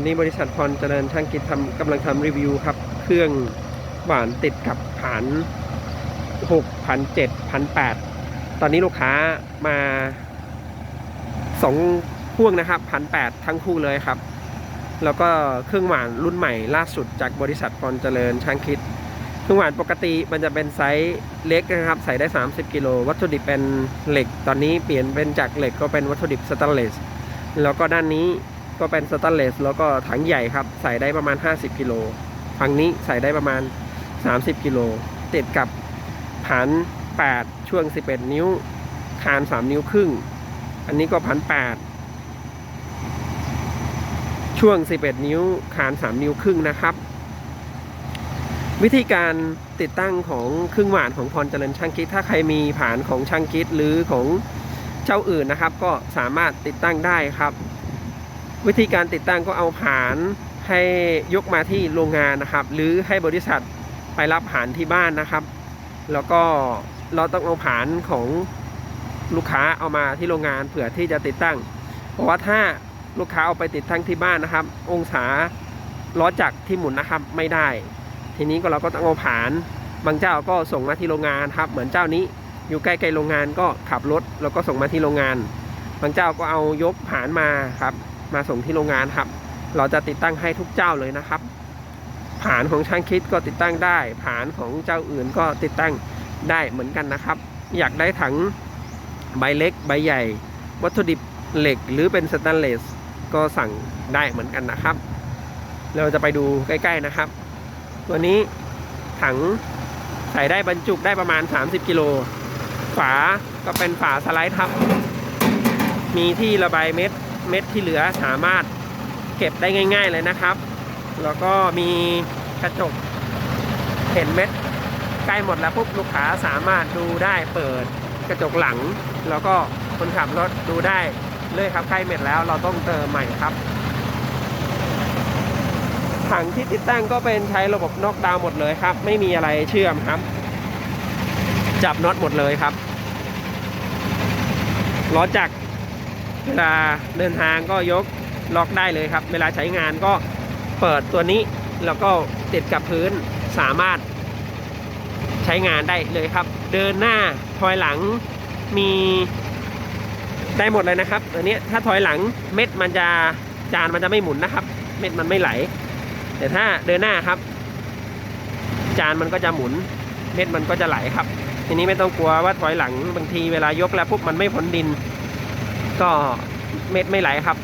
วันนี้บริษัทพรเจริญช่างกิจทำกำลังทำรีวิวครับ เครื่องหวานติดกับผานหกพันเจ็ดพันแปดตอนนี้ลูกค้ามาสองพ่วงนะครับพันแปดทั้งคู่เลยครับ แล้วก็เครื่องหวานรุ่นใหม่ล่าสุดจากบริษัทพรเจริญช่างคิด เครื่องหวานปกติมันจะเป็นไซส์เล็กนะครับ ใส่ได้ 30กิโลวัตถุดิบเป็นเหล็ก ตอนนี้เปลี่ยนเป็นจากเหล็กก็เป็นวัตถุดิบสแตนเลสแล้วก็ด้านนี้ ก็เป็นสแตนเลสแล้วก็ถังใหญ่ครับ ใส่ได้ประมาณ 50กิโลฝั่งนี้ใส่ได้ประมาณ 30กิโลติดกับผัน8ช่วง 11 นิ้ว คาน 3 นิ้วครึ่ง อันนี้ก็ผัน8ช่วง 11 นิ้ว คาน 3 นิ้วครึ่งนะครับ วิธีการติดตั้งของเครื่องหวานของพรเจริญช่างคิด ถ้าใครมีผานของช่างคิดหรือของเจ้าอื่นนะครับ ก็สามารถติดตั้งได้ครับ วิธีการติดตั้งก็เอาผานให้ยกมาที่โรงงานนะครับ หรือให้บริษัทไปรับผานที่บ้านนะครับ แล้วก็เราต้องเอาผานของลูกค้าเอามาที่โรงงานเผื่อที่จะติดตั้ง เพราะว่าถ้าลูกค้าเอาไปติดตั้งที่บ้านนะครับ องศาล้อจักรที่หมุนนะครับไม่ได้ ทีนี้ก็เราก็ต้องเอาผานบางเจ้าก็ส่งมาที่โรงงานครับ เหมือนเจ้านี้อยู่ใกล้ๆโรงงานก็ขับรถแล้วก็ส่งมาที่โรงงาน บางเจ้าก็เอายกผานมาครับ มาส่งที่โรงงานครับ เราจะติดตั้งให้ทุกเจ้าเลยนะครับ ผานของช่างคิดก็ติดตั้งได้ ผานของเจ้าอื่นก็ติดตั้งได้เหมือนกันนะครับ อยากได้ถังใบเล็กใบใหญ่ วัตถุดิบเหล็กหรือเป็นสแตนเลสก็สั่งได้เหมือนกันนะครับ เราจะไปดูใกล้ ๆนะครับ ตัวนี้ถังใส่ได้บรรจุได้ประมาณ 30 กิโล ฝาก็เป็นฝาสไลด์ทับ มีที่ระบายเม็ด เม็ดที่เหลือสามารถเก็บได้ง่าย ๆเลยนะครับ แล้วก็มีกระจกเห็นเม็ดใกล้หมดแล้วปุ๊บลูกค้าสามารถดูได้เปิดกระจกหลัง แล้วก็คนขับรถดูได้เลยครับใกล้เม็ดแล้วเราต้องเติมใหม่ครับถังที่ติดตั้งก็เป็นใช้ระบบน็อกดาวหมดเลยครับ ไม่มีอะไรเชื่อมครับ จับน็อตหมดเลยครับล้อจักร เวลาเดินทางก็ยกล็อกได้เลยครับ เวลาใช้งานก็เปิดตัวนี้แล้วก็ติดกับพื้นสามารถใช้งานได้เลยครับ เดินหน้าถอยหลังมีได้หมดเลยนะครับตัวนี้ถ้าถอยหลังเม็ดมันจะจานมันจะไม่หมุนนะครับ เม็ดมันไม่ไหล แต่ถ้าเดินหน้าครับ จานมันก็จะหมุน เม็ดมันก็จะไหลครับ ทีนี้ไม่ต้องกลัวว่าถอยหลังบางทีเวลายกแล้วปุ๊บมันไม่พ้นดิน ก็เม็ดไม่ไหลครับ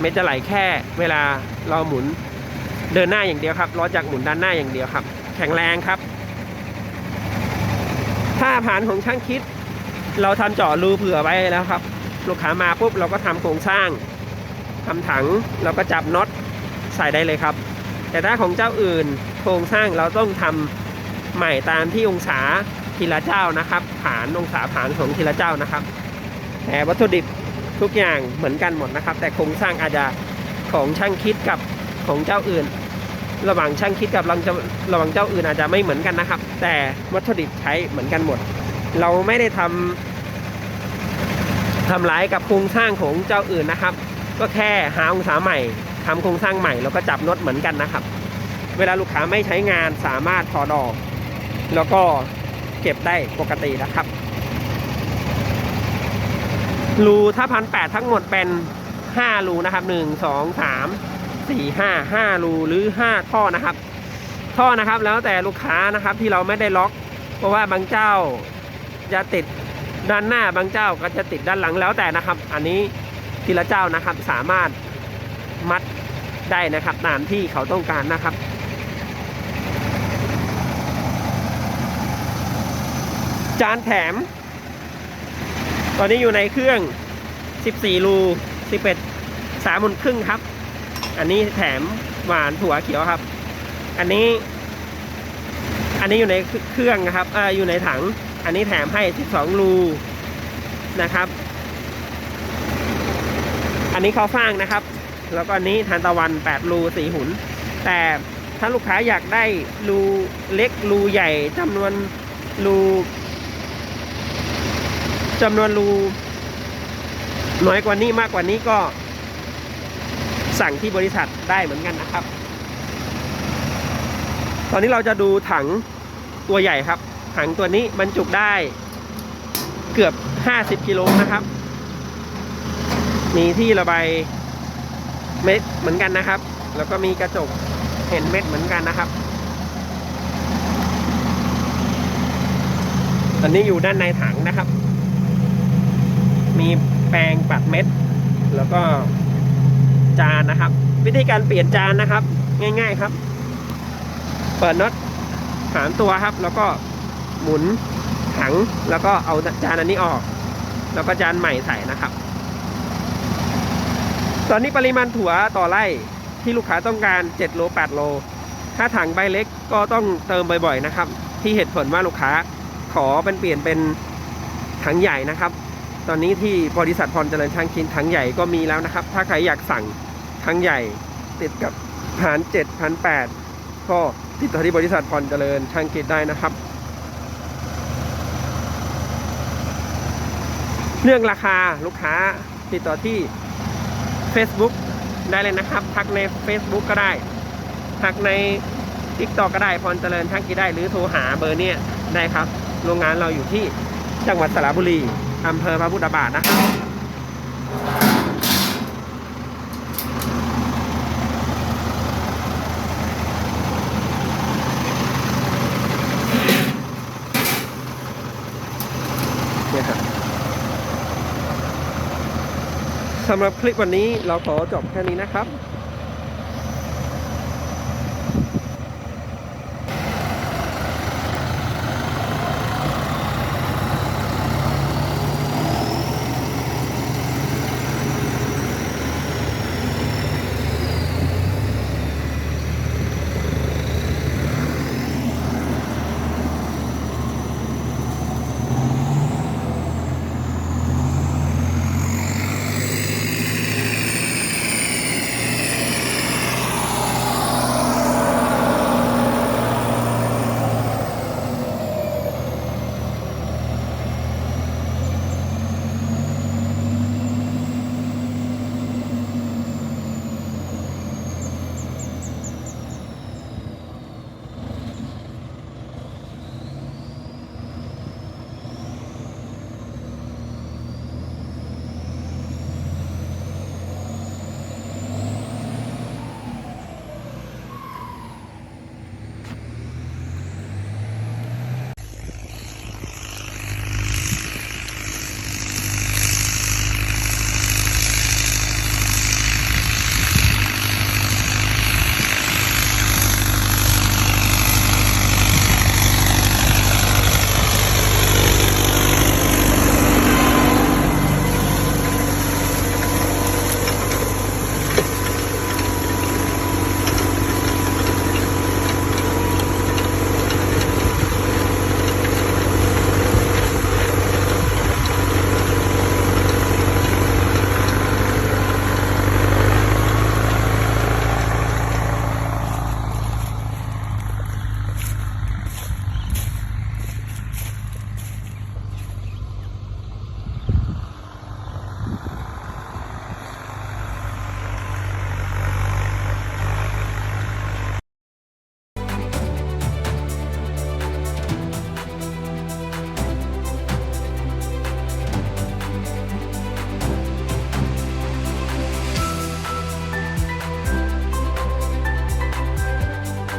เม็ดจะไหลแค่เวลาเราหมุนเดินหน้าอย่างเดียวครับล้อจักรหมุนด้านหน้าอย่างเดียวครับ แข็งแรงครับ ถ้าผ่านของช่างคิด เราทำเจาะรูเผื่อไว้แล้วครับ ลูกค้ามาปุ๊บเราก็ทำโครงสร้างทำถังเราก็จับน็อตใส่ได้เลยครับ แต่ถ้าของเจ้าอื่นโครงสร้างเราต้องทำใหม่ตามที่องศาทีละเจ้านะครับฐานองศาฐานของทีละเจ้านะครับแต่วัตถุดิบ ทุกอย่างเหมือนกันหมดนะครับ แต่โครงสร้างอาจจะของช่างคิดกับของเจ้าอื่น ระหว่างช่างคิดกับระหว่างเจ้าระหว่างเจ้าอื่นอาจจะไม่เหมือนกันนะครับ แต่วัตถุดิบใช้เหมือนกันหมด เราไม่ได้ทำทำร้ายกับโครงสร้างของเจ้าอื่นนะครับ ก็แค่หาองศาใหม่ทำโครงสร้างใหม่แล้วก็จับน็อตเหมือนกันนะครับ เวลาลูกค้าไม่ใช้งานสามารถถอดออก แล้วก็เก็บได้ปกตินะครับ รูถ้าพันแปดทั้งหมดเป็นห้ารูนะครับหนึ่งสองสามสี่ห้าห้ารูหรือห้าท่อนะครับ ท่อนะครับแล้วแต่ลูกค้านะครับที่เราไม่ได้ล็อก เพราะว่าบางเจ้าจะติดด้านหน้าบางเจ้าก็จะติดด้านหลังแล้วแต่นะครับ อันนี้ทีละเจ้านะครับสามารถมัดได้นะครับตามที่เขาต้องการนะครับจานแถม ตอนนี้อยู่ในเครื่อง 14 รู 11สามมุนครึ่งครับ อันนี้แถมหวานถั่วเขียวครับ อันนี้ อันนี้อยู่ในเครื่องนะครับเอออยู่ในถัง อันนี้แถมให้ 12 รูนะครับ อันนี้เขาฟางนะครับ แล้วก็อันนี้ทานตะวัน 8 รูสีหุน แต่ถ้าลูกค้าอยากได้รูเล็กรูใหญ่จำนวนรู จำนวนรูน้อยกว่านี้มากกว่านี้ก็สั่งที่บริษัทได้เหมือนกันนะครับ ตอนนี้เราจะดูถังตัวใหญ่ครับ ถังตัวนี้บรรจุได้เกือบ 50กิโลนะครับ มีที่ระบายเม็ดเหมือนกันนะครับ แล้วก็มีกระจกเห็นเม็ดเหมือนกันนะครับ อันนี้อยู่ด้านในถังนะครับ มีแปรงปัดเม็ด แล้วก็จานนะครับ วิธีการเปลี่ยนจานนะครับ ง่าย ๆครับ เปิดน็อตหามตัวครับ แล้วก็หมุนถังแล้วก็เอาจานอันนี้ออก แล้วก็จานใหม่ใส่นะครับ ตอนนี้ปริมาณถั่วต่อไร่ที่ลูกค้าต้องการ 7 โล 8 โล ถ้าถังใบเล็กก็ต้องเติมบ่อยๆนะครับ ที่เหตุผลว่าลูกค้าขอเป็นเปลี่ยนเป็นถังใหญ่นะครับ ตอนนี้ที่บริษัทพรเจริญช่างคินถังใหญ่ก็มีแล้วนะครับ ถ้าใครอยากสั่งถังใหญ่ติดกับผ่าน7ผ่าน8ก็ติดต่อที่บริษัทพรเจริญช่างคิดได้นะครับ เรื่องราคาลูกค้าติดต่อที่ Facebook ได้เลยนะครับ ทักใน Facebook ก็ได้ ทักใน TikTok ก็ได้พรเจริญช่างคิดได้หรือโทรหาเบอร์เนี้ยได้ครับ โรงงานเราอยู่ที่จังหวัดสระบุรี อำเภอพระพุทธบาทนะเนี่ยครับสำหรับคลิปวันนี้เราขอจบแค่นี้นะครับ